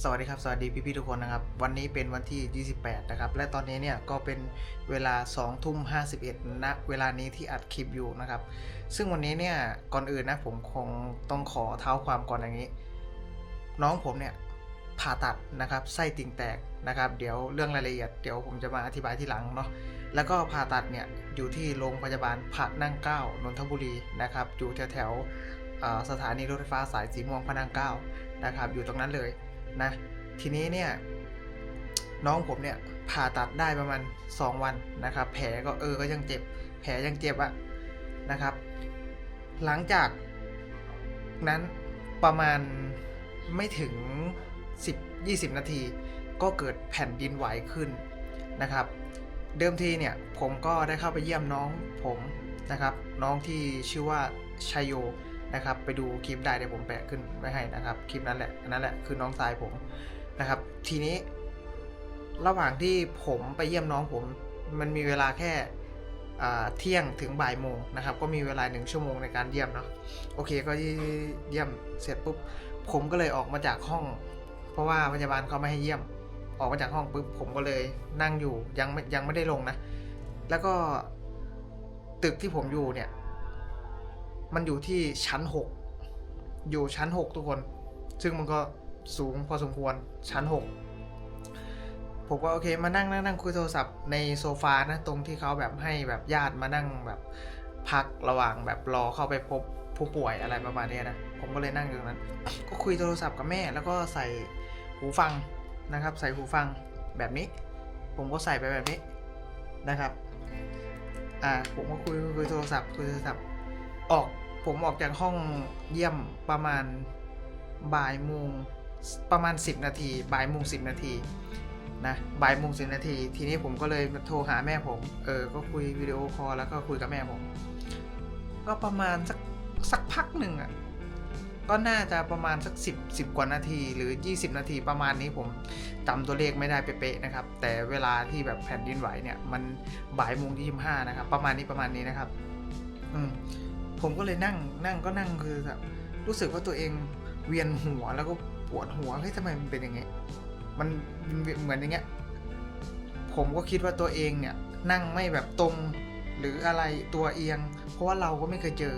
สวัสดีครับ สวัสดีพี่ๆทุกคนนะครับ วันนี้เป็นวันที่ 28 นะครับ และตอนนี้เนี่ยก็เป็นเวลา2ทุ่ม51ณเวลานี้ที่อัดคลิปอยู่นะครับ ซึ่งวันนี้เนี่ยก่อนอื่นนะผมคงต้องขอเท้าความก่อนอย่างนี้ น้องผมเนี่ยผ่าตัดนะครับไส้ติ่งแตกนะครับ เดี๋ยวเรื่องรายละเอียดเดี๋ยวผมจะมาอธิบายทีหลังเนาะแล้วก็ผ่าตัดเนี่ยอยู่ที่โรงพยาบาลพระนั่งเก้านนทบุรีนะครับอยู่แถวแถวสถานีรถไฟฟ้าสายสีม่วงพระนั่งเก้านะครับ อยู่ตรงนั้นเลย นะ ทีนี้เนี่ยน้องผมเนี่ยผ่าตัดได้ประมาณ 2 วันนะครับ แผลก็เออก็ยังเจ็บ แผลยังเจ็บอะนะครับ หลังจากนั้นประมาณไม่ถึง 10 20 นาที ก็เกิดแผ่นดินไหวขึ้นนะครับ เดิมทีเนี่ยผมก็ได้เข้าไปเยี่ยมน้องผมนะครับ น้องที่ชื่อว่าชัยโย นะครับ ไปดูคลิปได้เดี๋ยวผมแปะขึ้นไว้ให้นะครับ คลิปนั้นแหละอันนั้นแหละคือน้องทรายผมนะครับ ทีนี้ ระหว่างที่ผมไปเยี่ยมน้องผม มันมีเวลาแค่เที่ยงถึงบ่ายโมงนะครับ ก็มีเวลาหนึ่งชั่วโมงในการเยี่ยมเนาะโอเคก็เยี่ยมเสร็จปุ๊บผมก็เลยออกมาจากห้อง เพราะว่าพยาบาลเขาไม่ให้เยี่ยม ออกมาจากห้องปุ๊บผมก็เลยนั่งอยู่ยังไม่ยังไม่ได้ลงนะ แล้วก็ตึกที่ผมอยู่เนี่ย มันอยู่ที่ชั้นหกอยู่ชั้นหกทุกคน ซึ่งมันก็สูงพอสมควรชั้นหกผมก็โอเคมานั่งนั่งนั่งคุยโทรศัพท์ในโซฟานะตรงที่เขาแบบให้แบบญาติมานั่งแบบพักระหว่างแบบรอเข้าไปพบผู้ป่วยอะไรประมาณนี้นะ ผมก็เลยนั่งอยู่ตรงนั้น ก็คุยโทรศัพท์กับแม่แล้วก็ใส่หูฟังนะครับ ใส่หูฟังแบบนี้ ผมก็ใส่ไปแบบนี้นะครับ อ่า ผมก็คุยคุยโทรศัพท์คุยโทรศัพท์ออก ผมออกจากห้องเยี่ยมประมาณบ่ายโมงประมาณ 10 นาทีบ่ายโมงสินาทีนะบ่ายโมงสินาที ทีนี้ผมก็เลยโทรหาแม่ผมเออก็คุยวิดีโอคอลแล้วก็คุยกับแม่ผม ก็ประมาณสักสักพักหนึ่งอะก็น่าจะประมาณสัก 10 10 กว่านาทีหรือ 20 นาทีประมาณนี้ผมจำตัวเลขไม่ได้เป๊ะๆนะครับ แต่เวลาที่แบบแผ่นดินไหวเนี่ย มันบ่ายโมงยี่สิบห้านะครับ ประมาณนี้ประมาณนี้นะครับ อืม ผมก็เลยนั่งนั่งก็นั่งคือแบบรู้สึกว่าตัวเองเวียนหัวแล้วก็ปวดหัวเฮ้ยทำไมมันเป็นอย่างเงี้ยมันเหมือนอย่างเงี้ยผมก็คิดว่าตัวเองเนี่ยนั่งไม่แบบตรงหรืออะไรตัวเอียง เพราะว่าเราก็ไม่เคยเจอ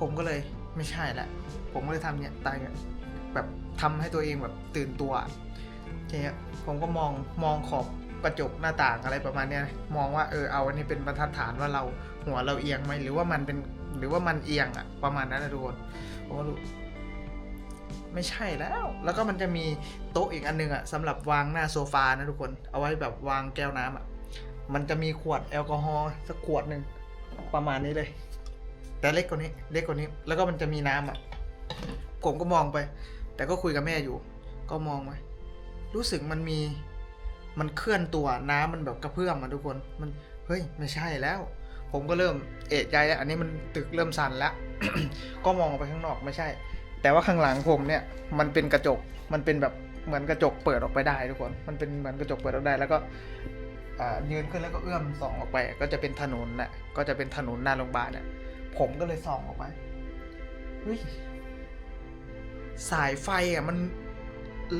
ผมก็เลยไม่ใช่แหละผมก็เลยทำเนี่ยตายแบบทำให้ตัวเองแบบตื่นตัวเนี้ยผมก็มองมองขอบกระจกหน้าต่างอะไรประมาณเนี้ยมองว่าเออเอาอันนี้เป็นบรรทัดฐานว่าเราหัวเราเอียงไหมหรือว่ามันเป็น หรือว่ามันเอียงอะประมาณนั้นนะทุกคนผมก็รู้ไม่ใช่แล้ว แล้วก็มันจะมีโต๊ะอีกอันหนึงอะสำหรับวางหน้าโซฟานะทุกคน เอาไว้แบบวางแก้วน้ำอะมันจะมีขวดแอลกอฮอล์สักขวดหนึ่งประมาณนี้เลย แต่เล็กกว่านี้ เล็กกว่านี้ แล้วก็มันจะมีน้ำอะผมก็มองไป แต่ก็คุยกับแม่อยู่ ก็มองไปรู้สึกมันมีมันเคลื่อนตัวน้ำมันแบบกระเพื่อมมาทุกคน มันเฮ้ยไม่ใช่แล้ว ผมก็เริ่มเอะใจแล้วอันนี้มันตึกเริ่มสั่นแล้ว ก็มองออกไปข้างนอกไม่ใช่ แต่ว่าข้างหลังผมเนี่ยมันเป็นกระจกมันเป็นแบบเหมือนกระจกเปิดออกไปได้ทุกคน มันเป็นเหมือนกระจกเปิดออกได้ แล้วก็ยืนขึ้นแล้วก็เอื้อมส่องออกไป ก็จะเป็นถนนแหละก็จะเป็นถนนหน้าโรงพยาบาลเนี่ยผมก็เลยส่องออกไปเฮ้ยสายไฟอะมัน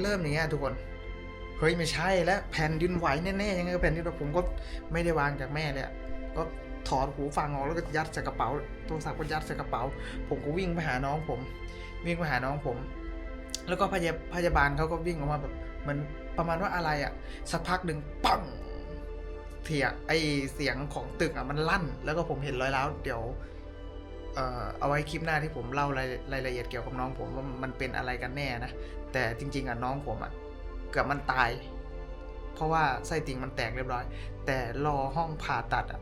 เริ่มอย่างเงี้ยทุกคนเฮ้ยไม่ใช่แล้วแผ่นดินไหวแน่ๆยังไงก็แผ่นดินไหวผมก็ไม่ได้วางจากแม่เลยก็ ถอดหูฟังออกแล้วก็ยัดใส่กระเป๋าโทรศัพท์ก็ยัดใส่กระเป๋า ผมก็วิ่งไปหาน้องผม วิ่งไปหาน้องผม แล้วก็พยาพยาบาลเขาก็วิ่งออกมาแบบเหมันประมาณว่าอะไรอะสักพักหนึ่งปังเถียไอเสียงของตึกอะมันลั่น แล้วก็ผมเห็นรอยร้าวเดี๋ยวเอ่อเอาไว้คลิปหน้าที่ผมเล่ารายรายละเอียดเกี่ยวกับน้องผมว่ามันเป็นอะไรกันแน่นะ แต่จริง ๆอะน้องผมอะเกือบมันตาย เพราะว่าไส้ติ่งมันแตกเรียบร้อย แต่รอห้องผ่าตัดอะ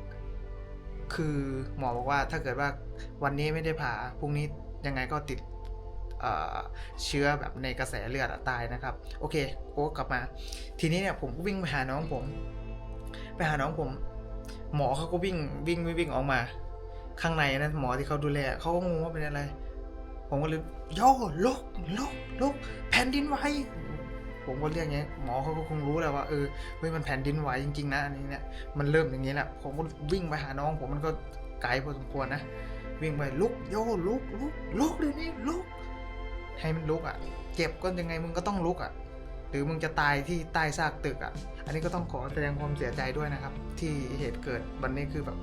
คือหมอบอกว่าถ้าเกิดว่าวันนี้ไม่ได้ผ่าพรุ่งนี้ยังไงก็ติดเชื้อแบบในกระแสเลือดตายนะครับ โอเคโอ้กลับมา ทีนี้เนี่ยผมก็วิ่งไปหาน้องผม ไปหาน้องผม หมอเขาก็วิ่งวิ่งวิ่งวิ่งออกมา ข้างในนะหมอที่เขาดูแลเขาก็งงว่าเป็นอะไร ผมก็เลยโย่ลุกลุกลุกแผ่นดินไหว ผมก็เรียกอย่างเงี้ยหมอเขาก็คงรู้แหละว่าเออเฮ้ยมันแผ่นดินไหวจริงๆนะอันนี้เนี่ยมันเริ่มอย่างนี้แหละผมก็วิ่งไปหาน้อง ผมมันก็ไกลพอสมควรนะวิ่งไปลุกโย่ลุกลุกลุกเลยนี่ลุกให้มันลุกอะ เจ็บก็ยังไงมึงก็ต้องลุกอะ่ะ หรือมึงจะตายที่ใต้ซากตึกอะ่ะ อันนี้ก็ต้องขอแสดงความเสียใจด้วยนะครับ ที่เหตุเกิดวันนี้คือแบบ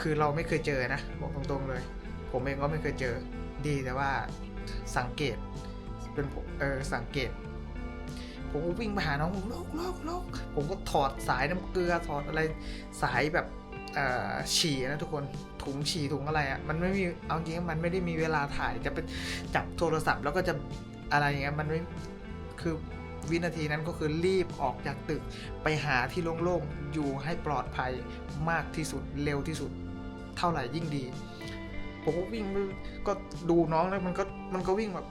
คือเราไม่เคยเจอนะบอกตรงๆเลย ผมเองก็ไม่เคยเจอดีแต่ว่าสังเกตเป็นผมเออสังเกต ผมก็วิ่งไปหาน้องผมโลกลกลกผมก็ถอดสายน้ำเกลือถอดอะไรสายแบบฉี่นะทุกคนถุงฉี่ถุงอะไรอะ่ะมันไม่มีเอาจริงมันไม่ได้มีเวลาถ่ายจะเป็นจับโทรศัพท์แล้วก็จะอะไรอย่างเงี้ยมันไม่คือวินาทีนั้นก็คือรีบออกจากตึกไปหาที่โล่งๆอยู่ให้ปลอดภัยมากที่สุดเร็วที่สุด เท่าไหร่ยิ่งดี ผมก็วิ่งไปก็ดูน้องแล้วมันก็มันก็วิ่งแบบ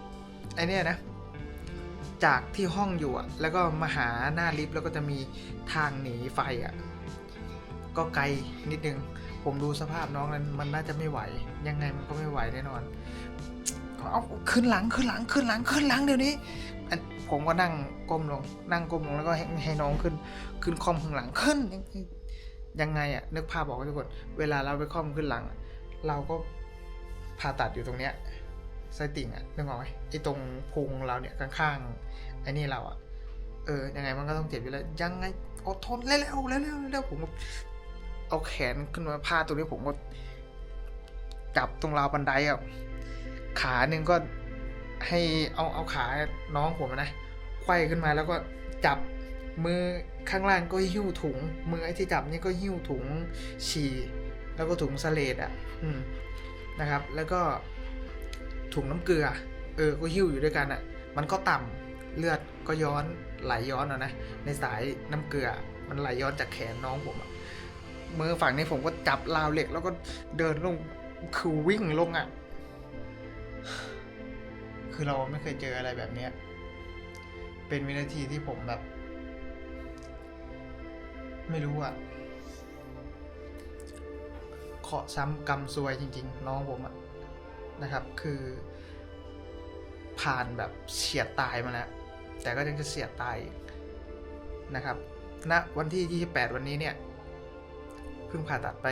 ไอเนี้ยนะ จากที่ห้องอยู่อะแล้วก็มาหาหน้าลิฟต์แล้วก็จะมีทางหนีไฟอะก็ไกลนิดนึง ผมดูสภาพน้องนั้นมันน่าจะไม่ไหว ยังไงมันก็ไม่ไหวแน่นอนเอาขึ้นหลังขึ้นหลังขึ้นหลังขึ้นหลังเดี๋ยวนี้ผมก็นั่งก้มลง นั่งก้มลงแล้วก็ให้ใหน้องขึ้น ขึ้นคอมข้างหลังขึ้นยังไงอะนึกภาพบอกทุกคนเวลาเราไปคอมขึ้นหลัง เราก็ผ่าตัดอยู่ตรงเนี้ย ไส้ติ่งอะนึกออกไหมไอ้ตรงพุงเราเนี่ยข้างๆไอ้นี่เราอะเออยังไงมันก็ต้องเจ็บอยู่แล้ว ยังไงอดทนเร็วๆเร็วๆเร็วๆผมเอาแขนขึ้นมาพาดตรงนี้ผมก็จับตรงราวบันไดอะขาหนึ่งก็ให้เอาเอาขาน้องผมนะไขว้ขึ้นมาแล้วก็จับมือข้างล่างก็หิ้วถุง มือไอ้ที่จับนี่ก็หิ้วถุงฉี่แล้วก็ถุงสเลดอะ อืมนะครับ แล้วก็ ถุงน้ำเกลือ เออ ก็หิ้วอยู่ด้วยกันอะ มันก็ต่ำเลือดก็ย้อนไหลย้อนอะนะ ในสายน้ำเกลือ มันไหลย้อนจากแขนน้องผมอะมือฝั่งนี้ผมก็จับราวเหล็ก แล้วก็เดินลง คือวิ่งลงอะ คือเราไม่เคยเจออะไรแบบเนี้ย เป็นวินาทีที่ผมแบบ ไม่รู้อะเคาะซ้ำกรรมซวยจริง ๆ น้องผมอะนะครับ คือ ผ่านแบบเฉียดตายมาแล้ว แต่ก็ยังจะเฉียดตายอีกนะครับณวันที่ 28 วันนี้เนี่ยเพิ่งผ่าตัดไป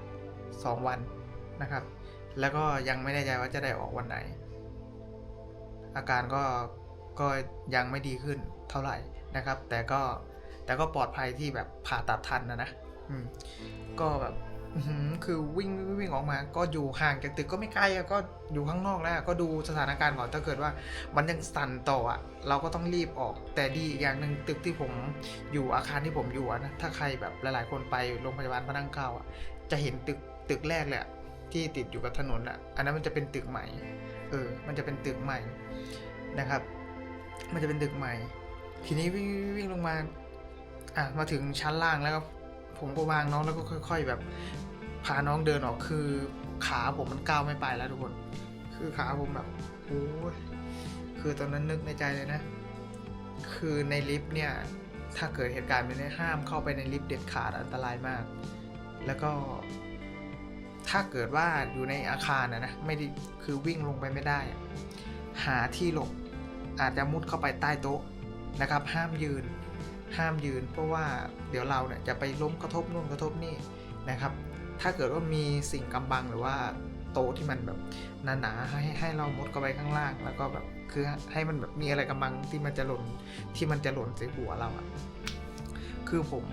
2 วันนะครับ แล้วก็ยังไม่แน่ใจว่าจะได้ออกวันไหน อาการก็ก็ยังไม่ดีขึ้นเท่าไหร่นะครับ แต่ก็แต่ก็ปลอดภัยที่แบบผ่าตัดทันนะนะก็แบบ คือวิ่งวิ่งวิ่งออกมาก็อยู่ห่างจากตึกก็ไม่ไกลก็อยู่ข้างนอกแล้วก็ดูสถานการณ์ก่อนถ้าเกิดว่า มันยังสั่นต่ออะเราก็ต้องรีบออก แต่ดีอีกอย่างหนึ่งตึกที่ผมอยู่อาคารที่ผมอยู่นะถ้าใครแบบหลาย ๆ คนไปโรงพยาบาลพระนั่งเกล้าอะจะเห็นตึกตึกแรกเลยอะที่ติดอยู่กับถนนอะ อันนั้นมันจะเป็นตึกใหม่เออ มันจะเป็นตึกใหม่นะครับ มันจะเป็นตึกใหม่ ทีนี้วิ่งวิ่งวิ่งลงมาอะมาถึงชั้นล่างแล้วก็ ผมก็วางน้องแล้วก็ค่อย ๆ แบบ พาน้องเดินออกคือขาผมมันก้าวไม่ไปแล้วทุกคน คือขาผมแบบโอ้ยคือตอนนั้นนึกในใจเลยนะ คือในลิฟต์เนี่ย ถ้าเกิดเหตุการณ์แบบนี้ห้ามเข้าไปในลิฟต์เด็ดขาดอันตรายมาก แล้วก็ ถ้าเกิดว่าอยู่ในอาคารนะนะไม่ได้คือวิ่งลงไปไม่ได้ หาที่หลบอาจจะมุดเข้าไปใต้โต๊ะนะครับ ห้ามยืน ห้ามยืน เพราะว่าเดี๋ยวเราเนี่ยจะไปล้มกระทบนู่นกระทบนี่นะครับ ถ้าเกิดว่ามีสิ่งกำบังหรือว่าโต๊ะที่มันแบบหนาๆให้ให้เรามุดเข้าไปข้างล่าง แล้วก็แบบคือให้มันแบบมีอะไรกำบังที่มันจะหล่นที่มันจะหล่นใส่หัวเราอะคือผม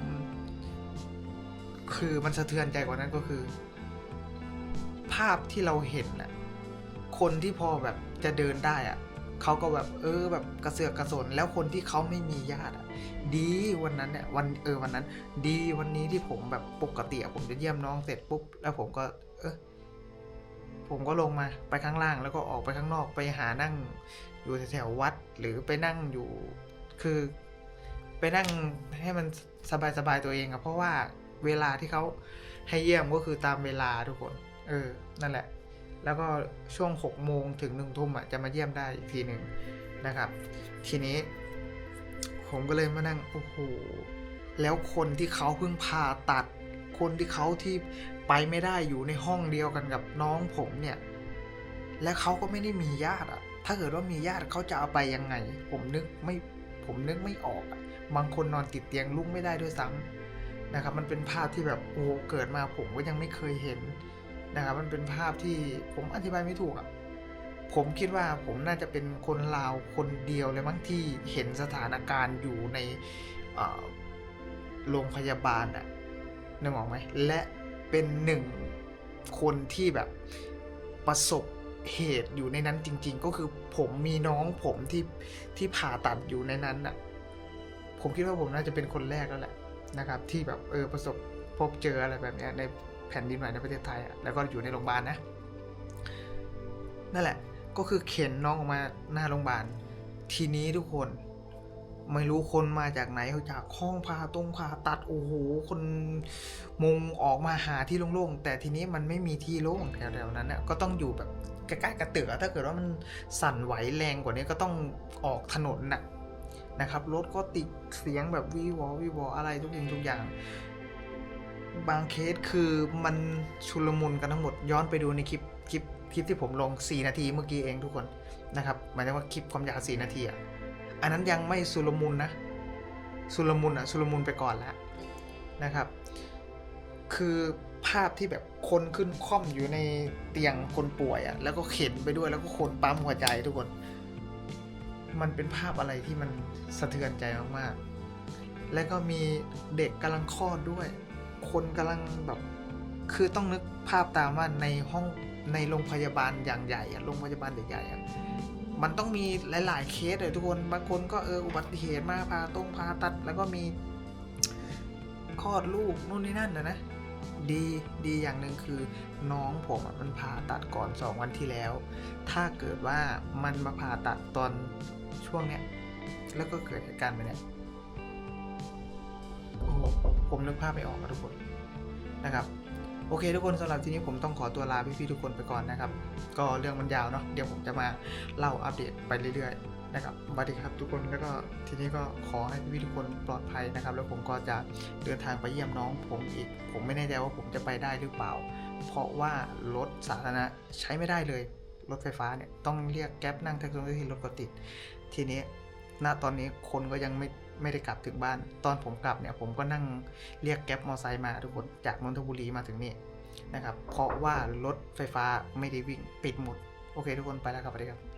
คือมันสะเทือนใจกว่านั้นก็คือ ภาพที่เราเห็นน่ะคนที่พอแบบจะเดินได้อะ เขาก็แบบเออแบบกระเสือกกระสนแล้วคนที่เขาไม่มีญาติดีวันนั้นเนี่ยวันเออวันนั้น ดีวันนี้ที่ผมแบบปกติผมจะเยี่ยมน้องเสร็จปุ๊บแล้วผมก็เออผมก็ลงมาไปข้างล่างแล้วก็ออกไปข้างนอกไปหานั่งอยู่แถววัดหรือไปนั่งอยู่คือ ไปนั่งให้มันสบายๆตัวเองอะเพราะว่าเวลาที่เขาให้เยี่ยมก็คือตามเวลาทุกคน เออ นั่นแหละ แล้วก็ช่วง 6 โมงถึง 1 ทุ่มอะจะมาเยี่ยมได้อีกทีหนึ่งนะครับ ทีนี้ ผมก็เลยมานั่งโอ้โหแล้วคนที่เขาเพิ่งผ่าตัด คนที่เขาที่ไปไม่ได้อยู่ในห้องเดียวกันกับน้องผมเนี่ย และเขาก็ไม่ได้มีญาติอะ ถ้าเกิดว่ามีญาติเขาจะเอาไปยังไง ผมนึกไม่ผมนึกไม่ออกอะบางคนนอนติดเตียงลุกไม่ได้ด้วยซ้ำนะครับ มันเป็นภาพที่แบบโอ้เกิดมาผมก็ยังไม่เคยเห็น นะครับมันเป็นภาพที่ผมอธิบายไม่ถูกอะผมคิดว่าผมน่าจะเป็นคนลาวคนเดียวเลยมั้งที่เห็นสถานการณ์อยู่ในโรงพยาบาลอะนึกออกไหมและเป็นหนึ่งคนที่แบบประสบเหตุอยู่ในนั้นจริง ๆ ก็คือผมมีน้องผมที่ที่ผ่าตัดอยู่ในนั้นอะผมคิดว่าผมน่าจะเป็นคนแรกแล้วแหละนะครับ ที่แบบเออประสบพบเจออะไรแบบนี้ใน แผ่นดินไหวในประเทศไทยอะแล้วก็อยู่ในโรงพยาบาลนะ นั่นแหละ ก็คือเข็นน้องออกมาหน้าโรงพยาบาล ทีนี้ทุกคน ไม่รู้คนมาจากไหนจากห้องผ่าตรงผ่าตัดโอ้โหคนมุงออกมาหาที่โล่งๆแต่ทีนี้มันไม่มีที่โล่งแถวๆนั้นน่ะก็ต้องอยู่แบบใกล้ๆกับตึกอถ้าเกิดว่ามันสั่นไหวแรงกว่านี้ก็ต้องออกถนนน่ะนะครับรถก็ติดเสียงแบบวีวอวีวออะไรทุกสิ่งทุกอย่าง บางเคสคือมันชุลมุนกันทั้งหมดย้อนไปดูในคลิปคลิปคลิปที่ผมลง 4 นาทีเมื่อกี้เองทุกคนนะครับหมายถึงว่าคลิปความยาว4นาทีอะอันนั้นยังไม่ชุลมุนนะชุลมุนอะชุลมุนไปก่อนแล้วนะครับ คือภาพที่แบบคนขึ้นค่อมอยู่ในเตียงคนป่วยอะแล้วก็เข็นไปด้วยแล้วก็คนปั๊มหัวใจทุกคน มันเป็นภาพอะไรที่มันสะเทือนใจมากๆ แล้วก็มีเด็กกำลังคลอดด้วย คนกำลังแบบคือต้องนึกภาพตามว่าในห้องในโรงพยาบาลอย่างใหญ่อะโรงพยาบาลใหญ่ๆอะมันต้องมีหลาย ๆ เคสเลยทุกคนบางคนก็เอออุบัติเหตุมาพาตรงพาตัด แล้วก็มีคลอดลูกนู่นนี่นั่นนะนะดีดีอย่างหนึ่งคือน้องผมมันผ่าตัดก่อน 2 วันที่แล้ว ถ้าเกิดว่ามันมาผ่าตัดตอนช่วงเนี้ยแล้วก็เกิดเหตุการณ์ไปเนี่ยโอ้ ผมนึกภาพไม่ออกนะทุกคนนะครับ โอเคทุกคนสำหรับที่นี้ผมต้องขอตัวลาพี่ๆทุกคนไปก่อนนะครับ ก็เรื่องมันยาวเนาะเดี๋ยวผมจะมาเล่าอัปเดตไปเรื่อยๆนะครับสวัสดีครับทุกคนแล้วก็ทีนี้ก็ขอให้พี่ๆทุกคนปลอดภัยนะครับ แล้วผมก็จะเดินทางไปเยี่ยมน้องผมอีก ผมไม่แน่ใจว่าผมจะไปได้หรือเปล่า เพราะว่ารถสาธารณะใช้ไม่ได้เลยรถไฟฟ้าเนี่ยต้องเรียกแก๊ปนั่งแท็กซี่ที่รถก็ติด ทีนี้ณตอนนี้คนก็ยังไม่ ไม่ได้กลับถึงบ้าน ตอนผมกลับเนี่ยผมก็นั่งเรียกแก๊ปมอไซค์มาทุกคนจากนนทบุรีมาถึงนี่นะครับ เพราะว่ารถไฟฟ้าไม่ได้วิ่งปิดหมด โอเคทุกคนไปแล้วครับสวัสดีครับ